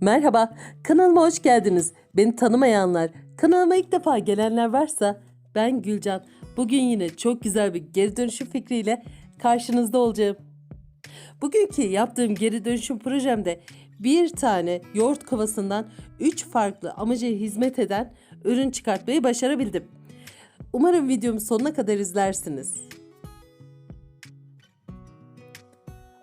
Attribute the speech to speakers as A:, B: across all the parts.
A: Merhaba, kanalıma hoş geldiniz. Beni tanımayanlar, kanalıma ilk defa gelenler varsa ben Gülcan. Bugün yine çok güzel bir geri dönüşüm fikriyle karşınızda olacağım. Bugünkü yaptığım geri dönüşüm projemde bir tane yoğurt kovasından 3 farklı amaca hizmet eden ürün çıkartmayı başarabildim. Umarım videomu sonuna kadar izlersiniz.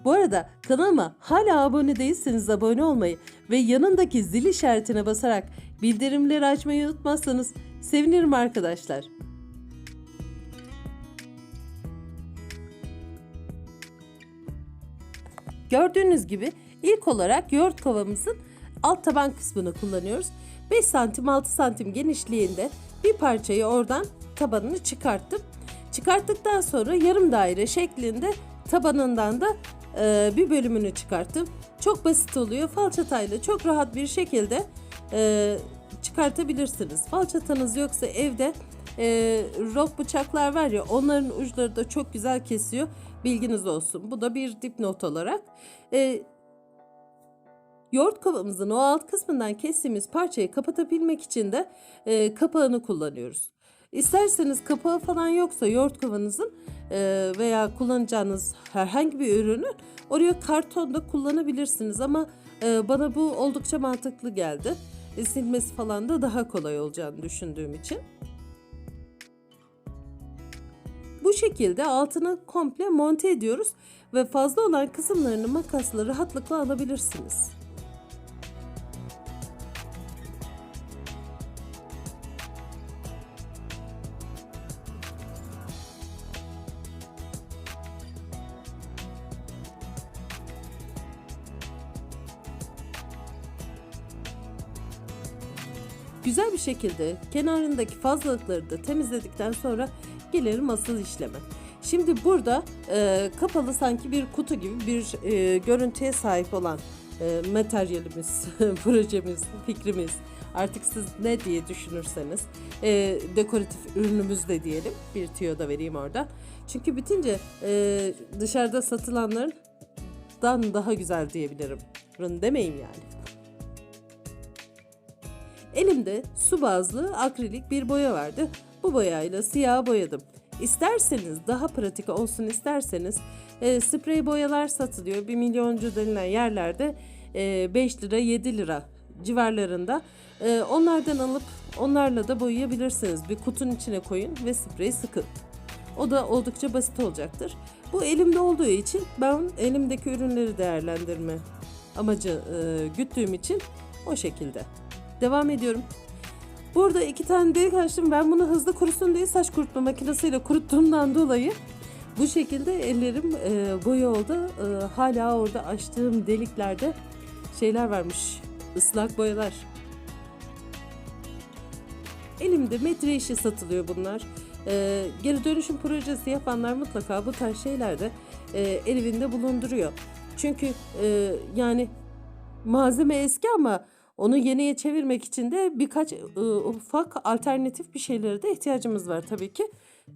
A: Bu arada kanalıma hala abone değilseniz abone olmayı ve yanındaki zil işaretine basarak bildirimleri açmayı unutmazsanız sevinirim arkadaşlar. Gördüğünüz gibi ilk olarak yoğurt kovamızın alt taban kısmını kullanıyoruz. 5 santim 6 santim genişliğinde bir parçayı oradan tabanını çıkarttım. Çıkarttıktan sonra yarım daire şeklinde tabanından da e, bir bölümünü çıkarttım. Çok basit oluyor. Falçatayla çok rahat bir şekilde e, çıkartabilirsiniz. Falçatanız yoksa evde e, rok bıçaklar var ya onların uçları da çok güzel kesiyor. Bilginiz olsun. Bu da bir dipnot olarak. E, yoğurt kovamızın o alt kısmından kestiğimiz parçayı kapatabilmek için de e, kapağını kullanıyoruz. İsterseniz kapağı falan yoksa yoğurt kovanızın e, veya kullanacağınız herhangi bir ürünün oraya karton da kullanabilirsiniz ama e, bana bu oldukça mantıklı geldi. E, silmesi falan da daha kolay olacağını düşündüğüm için. Bu şekilde altını komple monte ediyoruz ve fazla olan kısımlarını makasla rahatlıkla alabilirsiniz. Güzel bir şekilde kenarındaki fazlalıkları da temizledikten sonra gelelim asıl işleme. Şimdi burada e, kapalı sanki bir kutu gibi bir e, görüntüye sahip olan e, materyalimiz, projemiz, fikrimiz artık siz ne diye düşünürseniz e, dekoratif ürünümüz de diyelim bir tüyo da vereyim orada. Çünkü bitince e, dışarıda satılanlardan daha güzel diyebilirim. Rın demeyeyim yani. Elimde su bazlı akrilik bir boya vardı. Bu boyayla siyah boyadım. İsterseniz daha pratik olsun isterseniz e, sprey boyalar satılıyor. Bir milyoncu denilen yerlerde e, 5 lira 7 lira civarlarında. E, onlardan alıp onlarla da boyayabilirsiniz. Bir kutunun içine koyun ve sprey sıkın. O da oldukça basit olacaktır. Bu elimde olduğu için ben elimdeki ürünleri değerlendirme amacı e, güttüğüm için o şekilde. Devam ediyorum. Burada iki tane delik açtım. Ben bunu hızlı kurusun diye saç kurutma makinesiyle kuruttuğumdan dolayı bu şekilde ellerim e, boya oldu. E, hala orada açtığım deliklerde şeyler varmış. Islak boyalar. Elimde metre işi satılıyor bunlar. E, geri dönüşüm projesi yapanlar mutlaka bu tarz şeylerde e, elinde bulunduruyor. Çünkü e, yani malzeme eski ama onu yeniye çevirmek için de birkaç ufak alternatif bir şeylere de ihtiyacımız var tabii ki.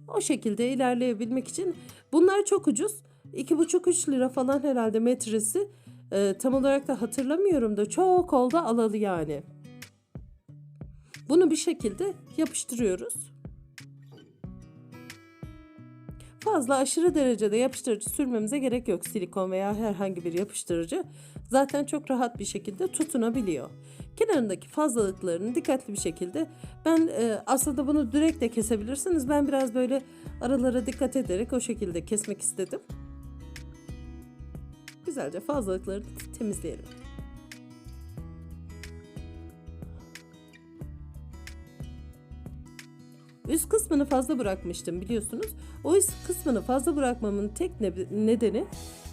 A: O şekilde ilerleyebilmek için bunlar çok ucuz. 2,5-3 lira falan herhalde metresi. Ee, tam olarak da hatırlamıyorum da çok oldu alalı yani. Bunu bir şekilde yapıştırıyoruz. Fazla aşırı derecede yapıştırıcı sürmemize gerek yok. Silikon veya herhangi bir yapıştırıcı zaten çok rahat bir şekilde tutunabiliyor. Kenarındaki fazlalıklarını dikkatli bir şekilde ben e, aslında bunu direkt de kesebilirsiniz. Ben biraz böyle aralara dikkat ederek o şekilde kesmek istedim. Güzelce fazlalıkları temizleyelim. Üst kısmını fazla bırakmıştım biliyorsunuz. O üst kısmını fazla bırakmamın tek ne- nedeni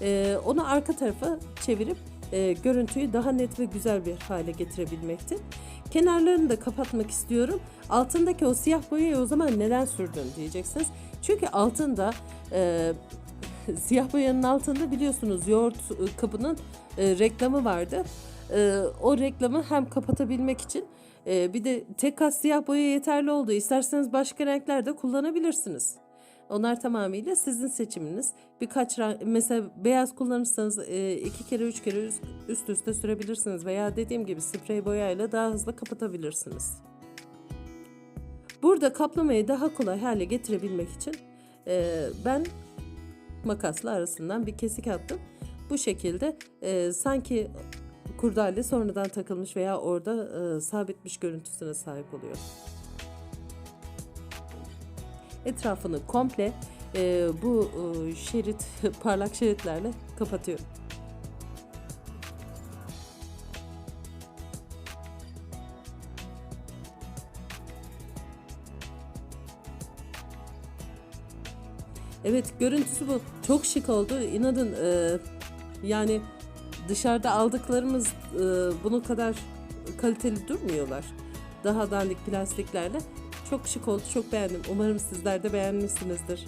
A: e, onu arka tarafa çevirip e, görüntüyü daha net ve güzel bir hale getirebilmekti. Kenarlarını da kapatmak istiyorum. Altındaki o siyah boyayı o zaman neden sürdün diyeceksiniz. Çünkü altında e, siyah boyanın altında biliyorsunuz yoğurt e, kabının e, reklamı vardı. E, o reklamı hem kapatabilmek için e, bir de tek kat siyah boya yeterli oldu. İsterseniz başka renkler de kullanabilirsiniz. Onlar tamamıyla sizin seçiminiz. Birkaç renk, mesela beyaz kullanırsanız e, iki kere üç kere üst, üst üste sürebilirsiniz veya dediğim gibi sprey boyayla daha hızlı kapatabilirsiniz. Burada kaplamayı daha kolay hale getirebilmek için e, ben makasla arasından bir kesik attım. Bu şekilde e, sanki kurdale sonradan takılmış veya orada e, sabitmiş görüntüsüne sahip oluyor. Etrafını komple e, bu e, şerit parlak şeritlerle kapatıyorum. Evet görüntüsü bu. Çok şık oldu. İnanın e, yani dışarıda aldıklarımız e, bunun kadar kaliteli durmuyorlar. Daha dandik plastiklerle. Çok şık oldu. Çok beğendim. Umarım sizler de beğenmişsinizdir.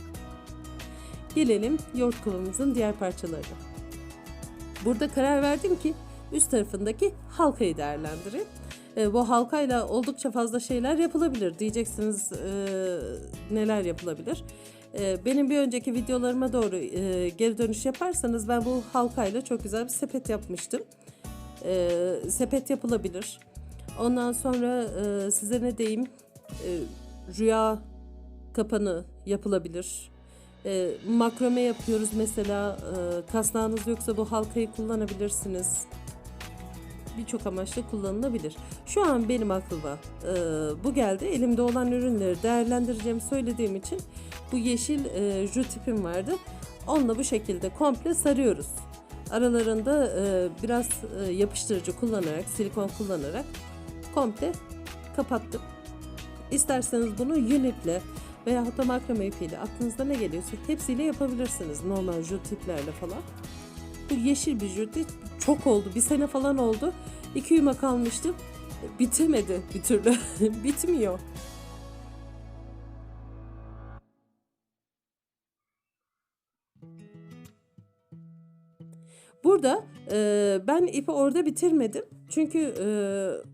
A: Gelelim yoğurt kovamızın diğer parçalarına. Burada karar verdim ki üst tarafındaki halkayı değerlendireyim. E, bu halkayla oldukça fazla şeyler yapılabilir. Diyeceksiniz e, neler yapılabilir. E, benim bir önceki videolarıma doğru e, geri dönüş yaparsanız ben bu halkayla çok güzel bir sepet yapmıştım. E, sepet yapılabilir. Ondan sonra e, size ne diyeyim? E, rüya kapanı yapılabilir. E, makrome yapıyoruz mesela. E, kasnağınız yoksa bu halkayı kullanabilirsiniz birçok amaçla kullanılabilir. Şu an benim aklıma e, bu geldi. Elimde olan ürünleri değerlendireceğimi söylediğim için bu yeşil e, jü tipim vardı. Onunla bu şekilde komple sarıyoruz. Aralarında e, biraz e, yapıştırıcı kullanarak, silikon kullanarak komple kapattım. İsterseniz bunu unitle veya hatta makrame ipiyle aklınızda ne geliyorsa hepsiyle yapabilirsiniz. Normal jü tiplerle falan. Bu yeşil bir jü tip çok oldu. Bir sene falan oldu. İki yumak kalmıştım. Bitemedi bir türlü. Bitmiyor. Burada e, ben ipi orada bitirmedim. Çünkü e,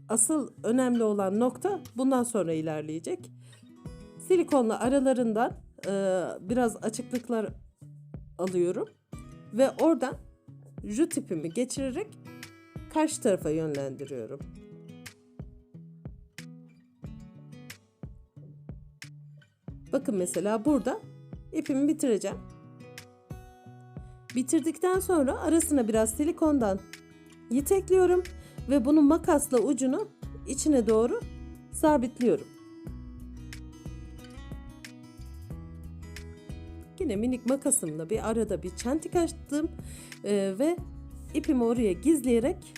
A: asıl önemli olan nokta bundan sonra ilerleyecek. Silikonla aralarından e, biraz açıklıklar alıyorum. Ve oradan jü tipimi geçirerek karşı tarafa yönlendiriyorum. Bakın mesela burada ipimi bitireceğim. Bitirdikten sonra arasına biraz silikondan yitekliyorum ve bunu makasla ucunu içine doğru sabitliyorum. Yine minik makasımla bir arada bir çentik açtım ee, ve ipimi oraya gizleyerek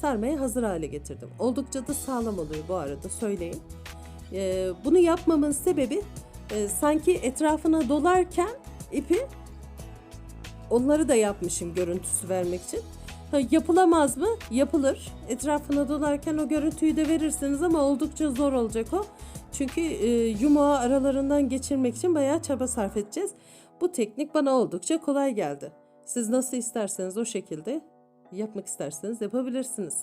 A: sarmaya hazır hale getirdim. Oldukça da sağlam oluyor bu arada söyleyeyim. Bunu yapmamın sebebi e, sanki etrafına dolarken ipi onları da yapmışım görüntüsü vermek için. Yapılamaz mı? Yapılır. Etrafına dolarken o görüntüyü de verirsiniz ama oldukça zor olacak o. Çünkü e, yumağı aralarından geçirmek için bayağı çaba sarf edeceğiz. Bu teknik bana oldukça kolay geldi. Siz nasıl isterseniz o şekilde yapmak isterseniz yapabilirsiniz.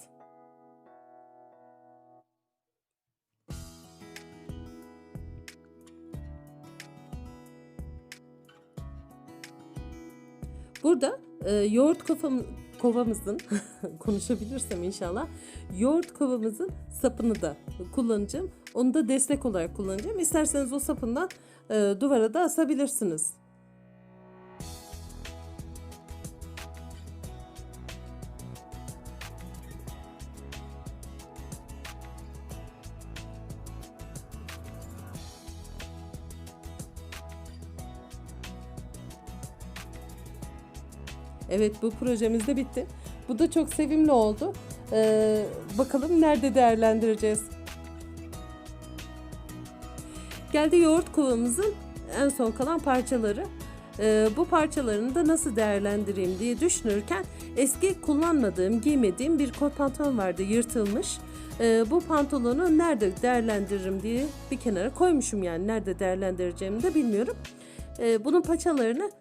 A: Burada e, yoğurt kafam, kovamızın konuşabilirsem inşallah yoğurt kovamızın sapını da kullanacağım. Onu da destek olarak kullanacağım. İsterseniz o sapından e, duvara da asabilirsiniz. Evet bu projemiz de bitti. Bu da çok sevimli oldu. Ee, bakalım nerede değerlendireceğiz. Geldi yoğurt kovamızın en son kalan parçaları. Ee, bu parçalarını da nasıl değerlendireyim diye düşünürken eski kullanmadığım, giymediğim bir kot pantolon vardı yırtılmış. Ee, bu pantolonu nerede değerlendiririm diye bir kenara koymuşum yani nerede değerlendireceğimi de bilmiyorum. Ee, bunun paçalarını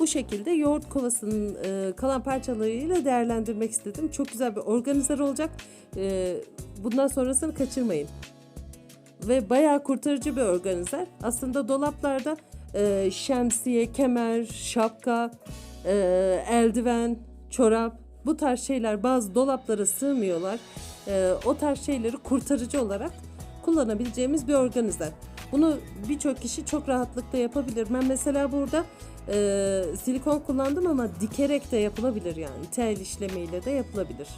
A: bu şekilde yoğurt kovasının e, kalan parçalarıyla değerlendirmek istedim. Çok güzel bir organizer olacak. E, bundan sonrasını kaçırmayın. ve bayağı kurtarıcı bir organizer. Aslında dolaplarda e, şemsiye, kemer, şapka, e, eldiven, çorap bu tarz şeyler bazı dolaplara sığmıyorlar. E, o tarz şeyleri kurtarıcı olarak kullanabileceğimiz bir organizer. Bunu birçok kişi çok rahatlıkla yapabilir. Ben mesela burada e, silikon kullandım ama dikerek de yapılabilir yani. Tel işlemiyle de yapılabilir.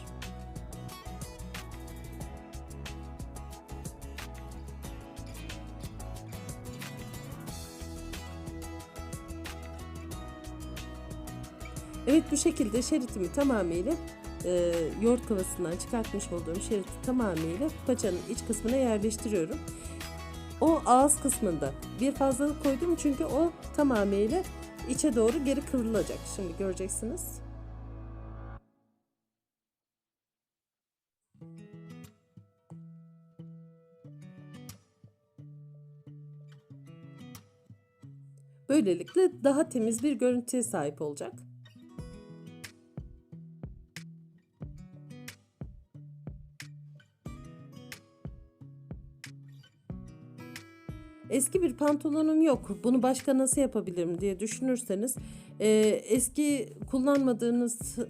A: Evet bu şekilde şeritimi tamamıyla e, yoğurt kovasından çıkartmış olduğum şeriti tamamıyla paçanın iç kısmına yerleştiriyorum. O ağız kısmında bir fazlalık koydum çünkü o tamamıyla içe doğru geri kıvrılacak. Şimdi göreceksiniz. Böylelikle daha temiz bir görüntüye sahip olacak. Eski bir pantolonum yok. Bunu başka nasıl yapabilirim diye düşünürseniz e, eski kullanmadığınız e,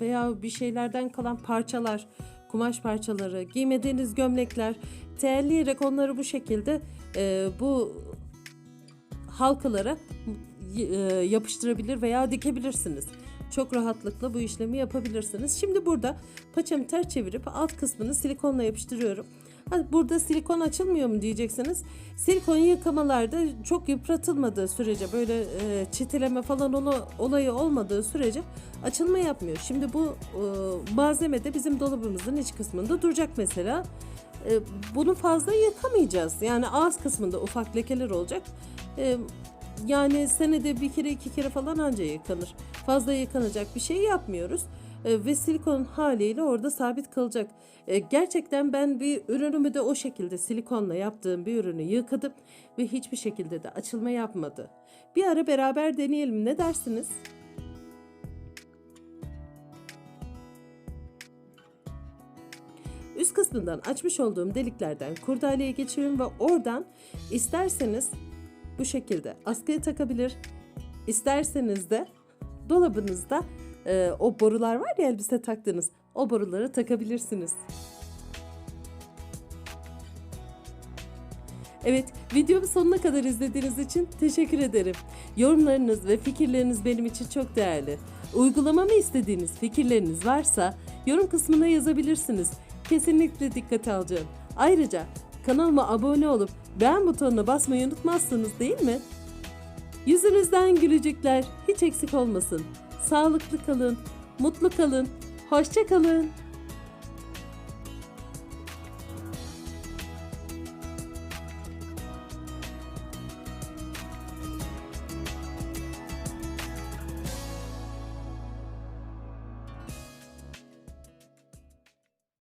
A: veya bir şeylerden kalan parçalar, kumaş parçaları, giymediğiniz gömlekler terleyerek onları bu şekilde e, bu halkalara e, yapıştırabilir veya dikebilirsiniz. Çok rahatlıkla bu işlemi yapabilirsiniz. Şimdi burada paçamı ters çevirip alt kısmını silikonla yapıştırıyorum. Burada silikon açılmıyor mu diyeceksiniz. Silikon yıkamalarda çok yıpratılmadığı sürece böyle e, çitileme falan olayı olmadığı sürece açılma yapmıyor. Şimdi bu e, malzeme de bizim dolabımızın iç kısmında duracak mesela. E, bunu fazla yıkamayacağız. Yani ağız kısmında ufak lekeler olacak. E, yani senede bir kere iki kere falan anca yıkanır. Fazla yıkanacak bir şey yapmıyoruz. E, ve silikon haliyle orada sabit kalacak. E, gerçekten ben bir ürünümü de o şekilde silikonla yaptığım bir ürünü yıkadım ve hiçbir şekilde de açılma yapmadı. Bir ara beraber deneyelim ne dersiniz? Üst kısmından açmış olduğum deliklerden kurdaleye geçiyorum ve oradan isterseniz bu şekilde askıya takabilir, isterseniz de dolabınızda e, o borular var ya elbise taktığınız o boruları takabilirsiniz. Evet, videomu sonuna kadar izlediğiniz için teşekkür ederim. Yorumlarınız ve fikirleriniz benim için çok değerli. Uygulamamı istediğiniz fikirleriniz varsa yorum kısmına yazabilirsiniz. Kesinlikle dikkate alacağım. Ayrıca kanalıma abone olup beğen butonuna basmayı unutmazsınız değil mi? Yüzünüzden gülücükler hiç eksik olmasın. Sağlıklı kalın, mutlu kalın, hoşça kalın.